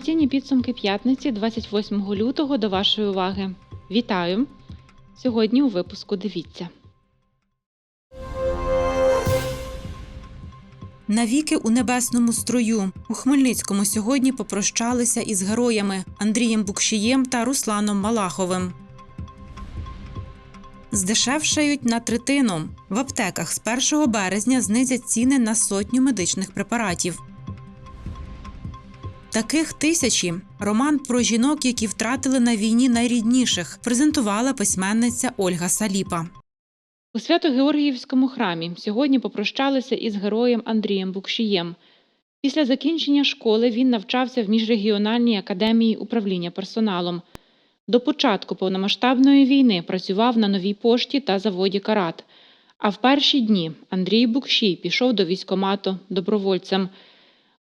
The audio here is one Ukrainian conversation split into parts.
Інформаційні підсумки п'ятниці 28 лютого до вашої уваги. Вітаю! Сьогодні у випуску дивіться. Навіки у небесному строю у Хмельницькому сьогодні попрощалися із героями Андрієм Букшієм та Русланом Малаховим. Здешевшають на третину. В аптеках з 1 березня знизять ціни на сотню медичних препаратів. Таких тисячі роман про жінок, які втратили на війні найрідніших, презентувала письменниця Ольга Саліпа. У Свято-Георгіївському храмі сьогодні попрощалися із героєм Андрієм Букшієм. Після закінчення школи він навчався в міжрегіональній академії управління персоналом. До початку повномасштабної війни працював на новій пошті та заводі Карат. А в перші дні Андрій Букшій пішов до військомату добровольцем.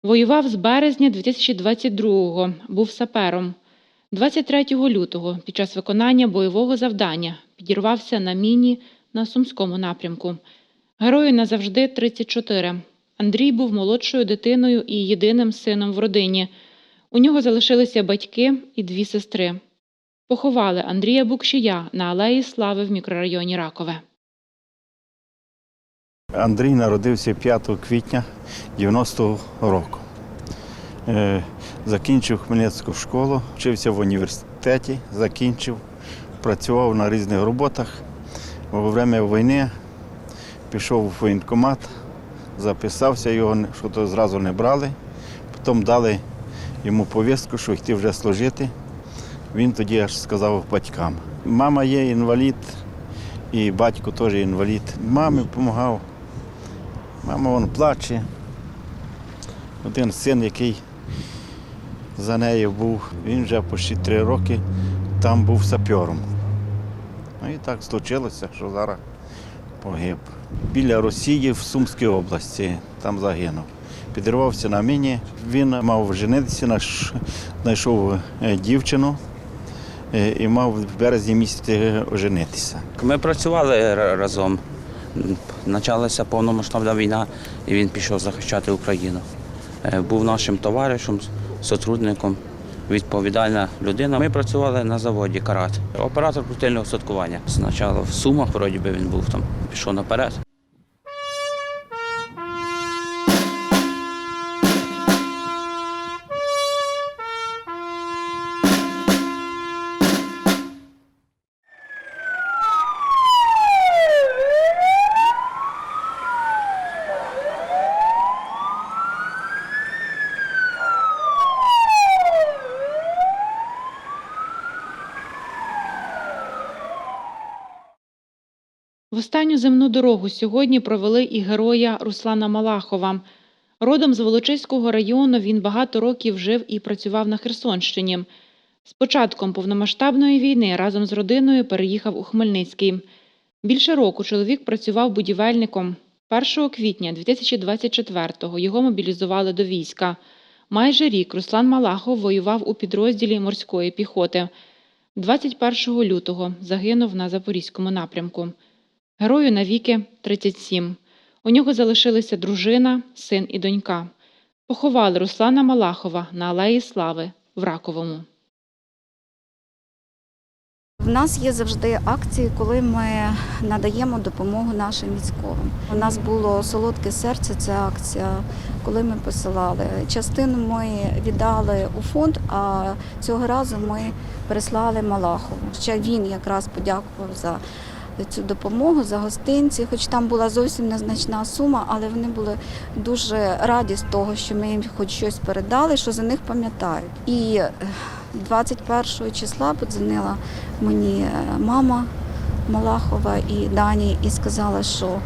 Воював з березня 2022-го, був сапером. 23 лютого під час виконання бойового завдання підірвався на міні на Сумському напрямку. Герою назавжди 34. Андрій був молодшою дитиною і єдиним сином в родині. У нього залишилися батьки і дві сестри. Поховали Андрія Букшія на Алеї Слави в мікрорайоні Ракове. Андрій народився 5 квітня 90-го року. Е, Закінчив Хмельницьку школу, вчився в університеті, закінчив, працював на різних роботах. Во время війни пішов в воєнкомат, записався, його що то зразу не брали. Потім дали йому повістку, що йти вже служити. Він тоді аж сказав батькам. Мама є інвалід, і батько теж інвалід. Мамі допомагав. Мама вон плаче. Один син, який за нею був, він вже почти три роки там був сапером. Ну і так случилося, що зараз погиб. Біля Росії в Сумській області там загинув. Підірвався на міні. Він мав женитися, знайшов е, дівчину е, і мав в березні місяці оженитися. Ми працювали разом. Почалася повномасштабна війна, і він пішов захищати Україну. Е, Був нашим товаришем, сотрудником, відповідальна людина. Ми працювали на заводі Карат. Оператор крутильного садкування. Спочатку в Сумах, вроді би він був там, пішов наперед. Останню земну дорогу сьогодні провели і героя Руслана Малахова. Родом з Волочиського району він багато років жив і працював на Херсонщині. З початком повномасштабної війни разом з родиною переїхав у Хмельницький. Більше року чоловік працював будівельником. 1 квітня 2024-го його мобілізували до війська. Майже рік Руслан Малахов воював у підрозділі морської піхоти. 21 лютого загинув на Запорізькому напрямку. Герою навіки 37. У нього залишилися дружина, син і донька. Поховали Руслана Малахова на Алеї Слави в Раковому. В нас є завжди акції, коли ми надаємо допомогу нашим військовим. У нас було солодке серце. Це акція, коли ми посилали. Частину ми віддали у фонд, а цього разу ми переслали Малахову. Ще він якраз подякував за цю допомогу, за гостинці. Хоч там була зовсім незначна сума, але вони були дуже раді з того, що ми їм хоч щось передали, що за них пам'ятають. І е, 21 числа подзвонила мені е, мама Малахова і Дані і сказала, що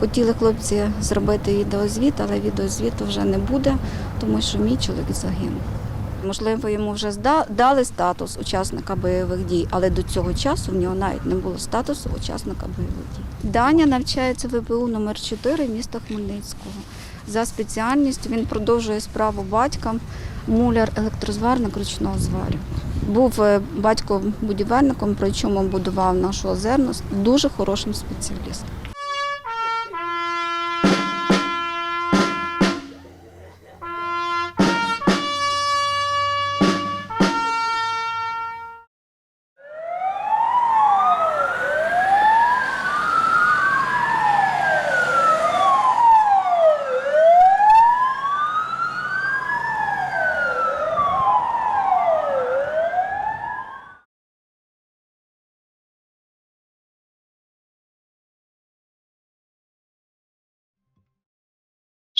хотіли хлопці зробити відеозвіт, але відеозвіту вже не буде, тому що мій чоловік загинув. Можливо, йому вже дали статус учасника бойових дій, але до цього часу в нього навіть не було статусу учасника бойових дій. Даня навчається в ВПУ номер 4 міста Хмельницького. За спеціальністю він продовжує справу батька муляр електрозварник ручного зварю. Був е, батько будівельником, причому будував нашу озерну, дуже хорошим спеціалістом.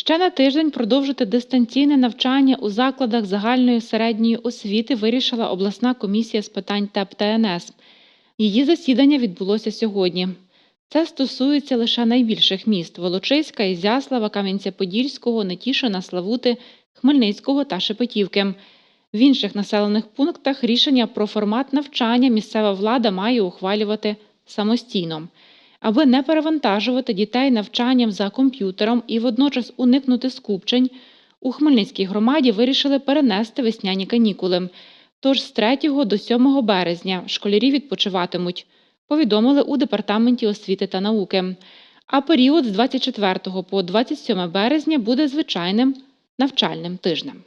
Ще на тиждень продовжити дистанційне навчання у закладах загальної середньої освіти вирішила обласна комісія з питань ТЕП та НС. Її засідання відбулося сьогодні. Це стосується лише найбільших міст Волочиська, Ізяслава, Кам'янця-Подільського, Нетішина, Славути, Хмельницького та Шепетівки. В інших населених пунктах рішення про формат навчання місцева влада має ухвалювати самостійно. Аби не перевантажувати дітей навчанням за комп'ютером і водночас уникнути скупчень, у Хмельницькій громаді вирішили перенести весняні канікули. Тож з 3 до 7 березня школярі відпочиватимуть, повідомили у департаменті освіти та науки. А період з 24 по 27 березня буде звичайним навчальним тижнем.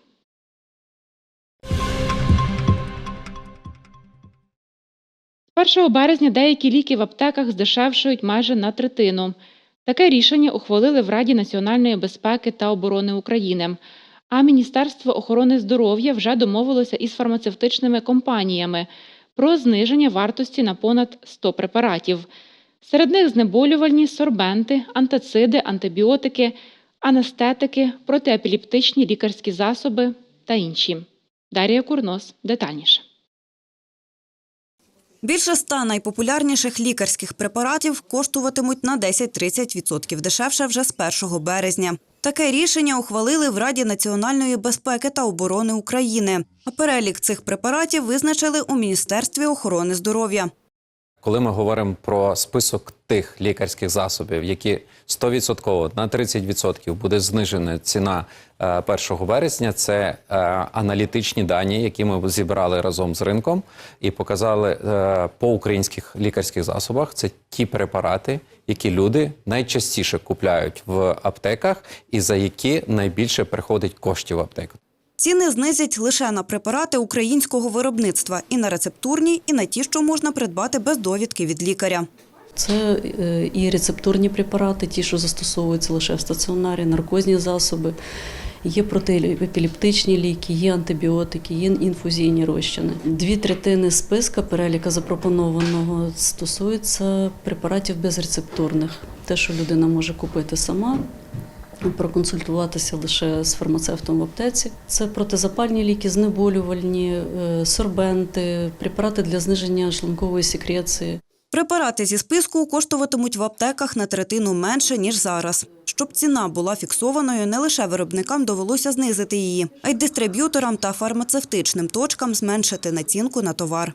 1 березня деякі ліки в аптеках здешевшують майже на третину. Таке рішення ухвалили в Раді національної безпеки та оборони України. А Міністерство охорони здоров'я вже домовилося із фармацевтичними компаніями про зниження вартості на понад 100 препаратів. Серед них знеболювальні сорбенти, антациди, антибіотики, анестетики, протиепілептичні лікарські засоби та інші. Дар'я Курнос детальніше. Більше ста найпопулярніших лікарських препаратів коштуватимуть на 10-30% дешевше вже з 1 березня. Таке рішення ухвалили в Раді національної безпеки та оборони України. А перелік цих препаратів визначили у Міністерстві охорони здоров'я. Коли ми говоримо про список тих лікарських засобів, які 100% на 30% буде знижена ціна е, 1 березня, це е, аналітичні дані, які ми зібрали разом з ринком і показали е, по українських лікарських засобах. Це ті препарати, які люди найчастіше купляють в аптеках, і за які найбільше приходить коштів в аптеку. Ціни знизять лише на препарати українського виробництва і на рецептурні, і на ті, що можна придбати без довідки від лікаря. Це е, і рецептурні препарати, ті, що застосовуються лише в стаціонарі, наркозні засоби, є протиепілептичні ліки, є антибіотики, є інфузійні розчини. Дві третини списка переліка запропонованого стосується препаратів безрецептурних. Те, що людина може купити сама. Проконсультуватися лише з фармацевтом в аптеці. Це протизапальні ліки, знеболювальні, е, сорбенти, препарати для зниження шлункової секреції. Препарати зі списку коштуватимуть в аптеках на третину менше, ніж зараз. Щоб ціна була фіксованою, не лише виробникам довелося знизити її, а й дистриб'юторам та фармацевтичним точкам зменшити націнку на товар.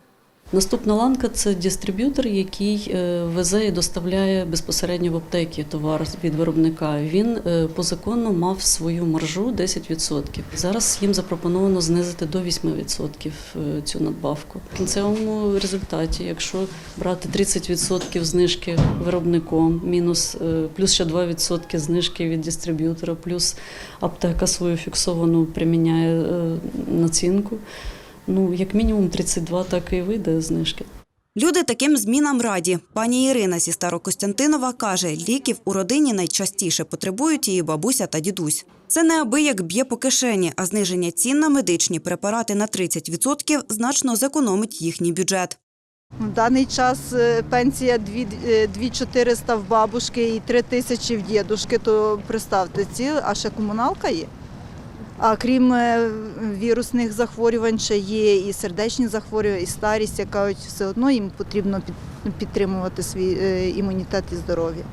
Наступна ланка це дистриб'ютор, який е, везе і доставляє безпосередньо в аптеки товар від виробника. Він е, по закону мав свою маржу 10%. Зараз їм запропоновано знизити до 8% е, цю надбавку. В кінцевому результаті, якщо брати 30% знижки виробником, мінус плюс ще 2% знижки від дистриб'ютора, плюс аптека свою фіксовану приміняє націнку. Ну, як мінімум 32 так і вийде знижки. Люди таким змінам раді. Пані Ірина зі Старокостянтинова каже, ліків у родині найчастіше потребують її бабуся та дідусь. Це неабияк б'є по кишені, а зниження цін на медичні препарати на 30% значно зекономить їхній бюджет. В даний час е, пенсія 2400 в бабушки і 3 тисячі в дідушки, то представте, ці, а ще комуналка є. А крім е, вірусних захворювань, ще є і сердечні захворювання, і старість, яка все одно їм потрібно під- підтримувати свій е, імунітет і здоров'я.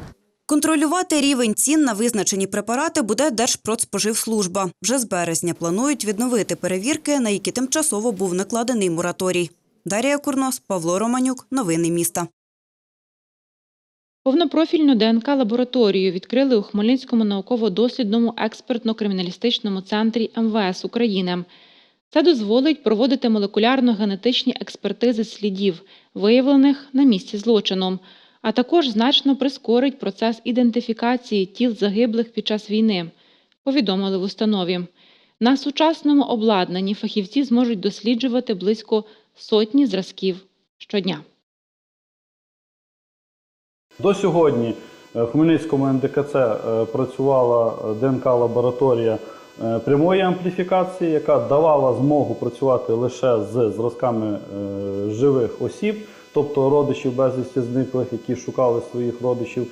Контролювати рівень цін на визначені препарати буде Держпродспоживслужба. Вже з березня планують відновити перевірки, на які тимчасово був накладений мораторій. Дарія Курнос, Павло Романюк. Новини міста. Повнопрофільну ДНК-лабораторію відкрили у Хмельницькому науково-дослідному експертно-криміналістичному центрі МВС України. Це дозволить проводити молекулярно-генетичні експертизи слідів, виявлених на місці злочину, а також значно прискорить процес ідентифікації тіл загиблих під час війни, повідомили в установі. На сучасному обладнанні фахівці зможуть досліджувати близько сотні зразків щодня. До сьогодні е, в Хмельницькому НДКЦ е, працювала ДНК-лабораторія е, прямої ампліфікації, яка давала змогу працювати лише з зразками живих осіб, тобто родичів безвісті зниклих, які шукали своїх родичів.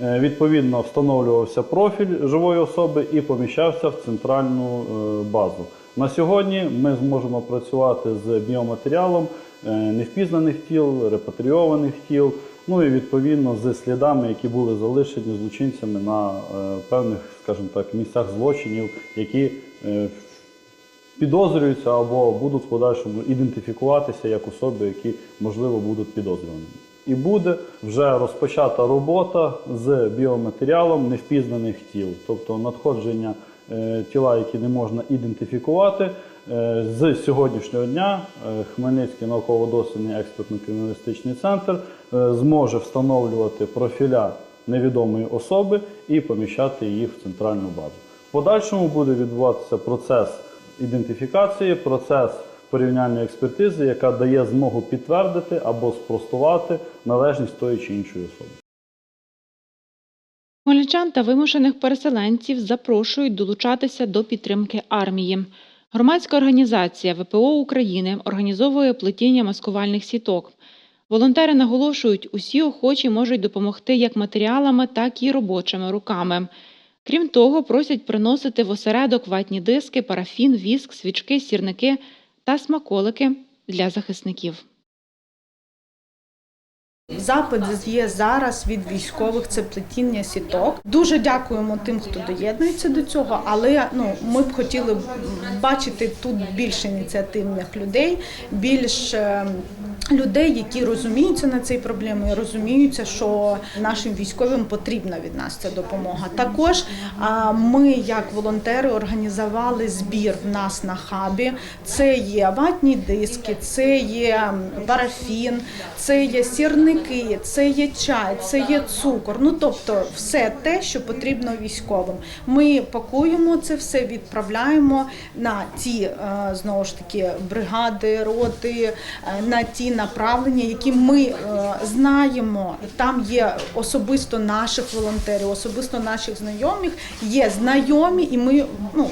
Відповідно, встановлювався профіль живої особи і поміщався в центральну базу. На сьогодні ми зможемо працювати з біоматеріалом невпізнаних тіл, репатрійованих тіл, ну і відповідно з слідами, які були залишені злочинцями на е, певних, скажімо так, місцях злочинів, які е, підозрюються або будуть в подальшому ідентифікуватися як особи, які можливо будуть підозрюваними. І буде вже розпочата робота з біоматеріалом невпізнаних тіл, тобто надходження е, тіла, які не можна ідентифікувати. З сьогоднішнього дня Хмельницький науково-дослідний експертно-криміналістичний центр зможе встановлювати профіля невідомої особи і поміщати їх в центральну базу. В подальшому буде відбуватися процес ідентифікації, процес порівняльної експертизи, яка дає змогу підтвердити або спростувати належність тої чи іншої особи. Хмельничан та вимушених переселенців запрошують долучатися до підтримки армії. Громадська організація ВПО України організовує плетіння маскувальних сіток. Волонтери наголошують, усі охочі можуть допомогти як матеріалами, так і робочими руками. Крім того, просять приносити в осередок ватні диски, парафін, віск, свічки, сірники та смаколики для захисників. Запит є зараз від військових це плетіння сіток. Дуже дякуємо тим, хто доєднується до цього. Але ну ми б хотіли бачити тут більше ініціативних людей, більш е, людей, які розуміються на цій проблемі, розуміються, що нашим військовим потрібна від нас ця допомога. Також ми, як волонтери, організували збір в нас на хабі. Це є ватні диски, це є парафін, це є сірники, це є чай, це є цукор. Ну тобто, все те, що потрібно військовим. Ми пакуємо це все, відправляємо на ті е, знову ж таки бригади, роти, е, на ті направлення, які ми е, знаємо. Там є особисто наших волонтерів, особисто наших знайомих, є знайомі, і ми ну.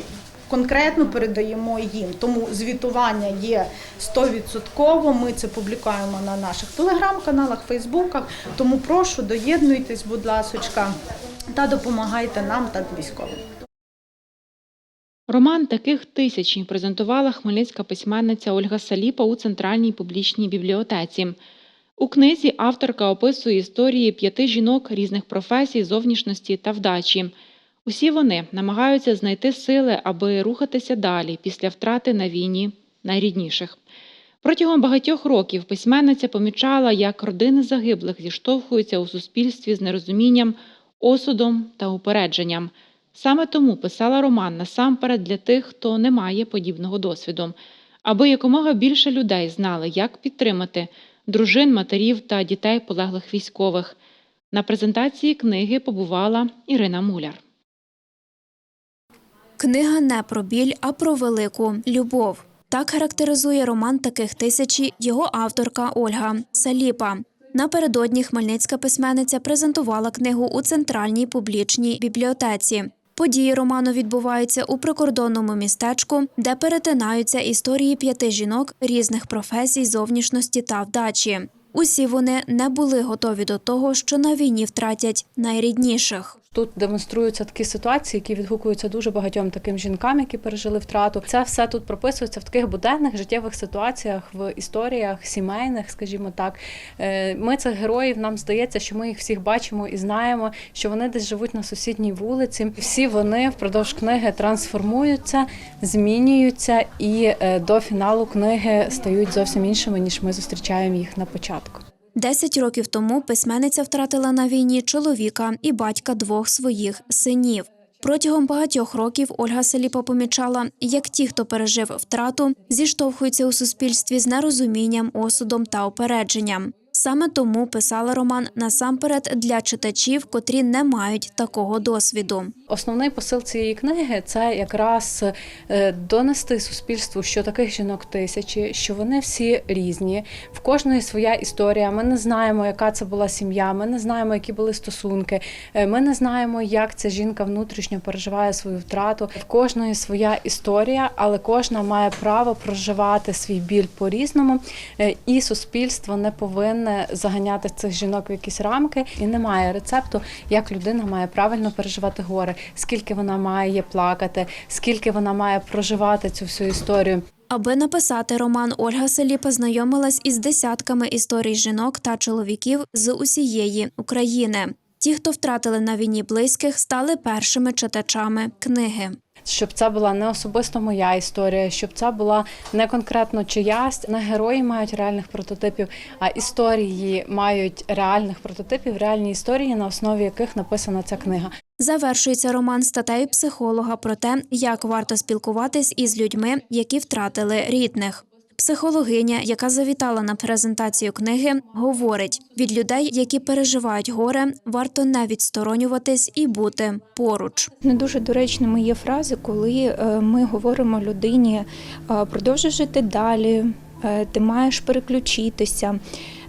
Конкретно передаємо їм, тому звітування є 100%, Ми це публікуємо на наших телеграм-каналах, Фейсбуках. Тому прошу доєднуйтесь, будь ласочка, та допомагайте нам та військовим. Роман таких тисячі презентувала хмельницька письменниця Ольга Саліпа у центральній публічній бібліотеці. У книзі авторка описує історії п'яти жінок різних професій, зовнішності та вдачі. Усі вони намагаються знайти сили, аби рухатися далі після втрати на війні найрідніших. Протягом багатьох років письменниця помічала, як родини загиблих зіштовхуються у суспільстві з нерозумінням, осудом та упередженням. Саме тому писала роман насамперед для тих, хто не має подібного досвіду, аби якомога більше людей знали, як підтримати дружин, матерів та дітей полеглих військових. На презентації книги побувала Ірина Муляр. Книга не про біль, а про велику любов. Так характеризує роман таких тисячі його авторка Ольга Саліпа. Напередодні хмельницька письменниця презентувала книгу у центральній публічній бібліотеці. Події роману відбуваються у прикордонному містечку, де перетинаються історії п'яти жінок різних професій, зовнішності та вдачі. Усі вони не були готові до того, що на війні втратять найрідніших. Тут демонструються такі ситуації, які відгукуються дуже багатьом таким жінкам, які пережили втрату. Це все тут прописується в таких буденних життєвих ситуаціях, в історіях сімейних, скажімо так. Е, Ми цих героїв нам здається, що ми їх всіх бачимо і знаємо, що вони десь живуть на сусідній вулиці. Всі вони впродовж книги трансформуються, змінюються і е, до фіналу книги стають зовсім іншими, ніж ми зустрічаємо їх на початку. Десять років тому письменниця втратила на війні чоловіка і батька двох своїх синів. Протягом багатьох років Ольга Селіпа помічала, як ті, хто пережив втрату, зіштовхуються у суспільстві з нерозумінням, осудом та опередженням. Саме тому писала роман насамперед для читачів, котрі не мають такого досвіду. Основний посил цієї книги це якраз е, донести суспільству, що таких жінок тисячі, що вони всі різні. В кожної своя історія. Ми не знаємо, яка це була сім'я. Ми не знаємо, які були стосунки. е, Ми не знаємо, як ця жінка внутрішньо переживає свою втрату. В кожної своя історія, але кожна має право проживати свій біль по-різному, е, і суспільство не повинне не заганяти цих жінок в якісь рамки, і немає рецепту, як людина має правильно переживати горе, скільки вона має плакати, скільки вона має проживати цю всю історію. Аби написати роман, Ольга Селіпа знайомилась із десятками історій жінок та чоловіків з усієї України. Ті, хто втратили на війні близьких, стали першими читачами книги. Щоб це була не особисто моя історія, щоб це була не конкретно чиясь, не герої мають реальних прототипів, а історії мають реальних прототипів, реальні історії, на основі яких написана ця книга. Завершується роман статею психолога про те, як варто спілкуватись із людьми, які втратили рідних. Психологиня, яка завітала на презентацію книги, говорить: від людей, які переживають горе, варто не відсторонюватись і бути поруч. Не дуже доречними є фрази, коли е, ми говоримо людині е, продовжуй жити далі, е, ти маєш переключитися.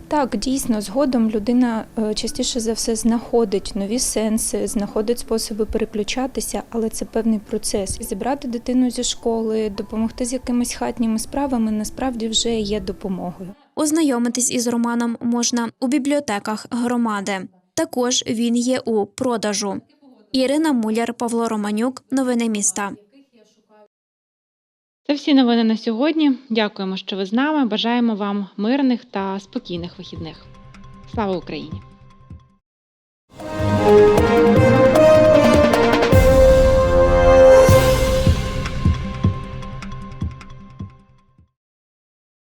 Так, дійсно, згодом людина е, частіше за все знаходить нові сенси, знаходить способи переключатися, але це певний процес. Зібрати дитину зі школи, допомогти з якимись хатніми справами насправді вже є допомогою. Ознайомитись із романом можна у бібліотеках громади. Також він є у продажу. Ірина Муляр, Павло Романюк. Новини міста. Це всі новини на сьогодні. Дякуємо, що ви з нами. Бажаємо вам мирних та спокійних вихідних. Слава Україні!